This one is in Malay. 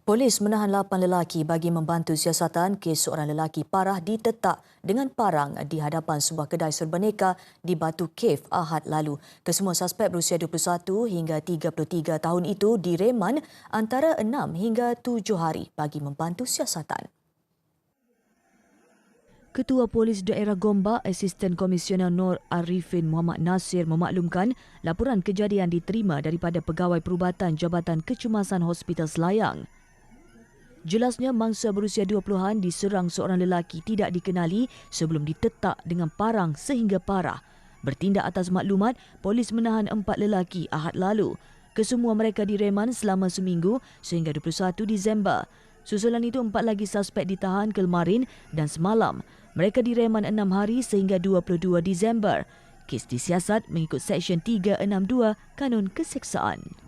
Polis menahan lapan lelaki bagi membantu siasatan kes seorang lelaki parah ditetak dengan parang di hadapan sebuah kedai serbaneka di Batu Cave Ahad lalu. Kesemua suspek berusia 21 hingga 33 tahun itu direman antara 6 hingga 7 hari bagi membantu siasatan. Ketua Polis Daerah Gombak, Asisten Komisioner Nur Arifin Muhammad Nasir memaklumkan laporan kejadian diterima daripada Pegawai Perubatan Jabatan Kecemasan Hospital Selayang. Jelasnya mangsa berusia 20-an diserang seorang lelaki tidak dikenali sebelum ditetak dengan parang sehingga parah. Bertindak atas maklumat, polis menahan empat lelaki ahad lalu. Kesemua mereka direman selama seminggu sehingga 21 Disember. Susulan itu empat lagi suspek ditahan kelmarin dan semalam. Mereka direman enam hari sehingga 22 Disember. Kes disiasat mengikut Seksyen 362 Kanun Keseksaan.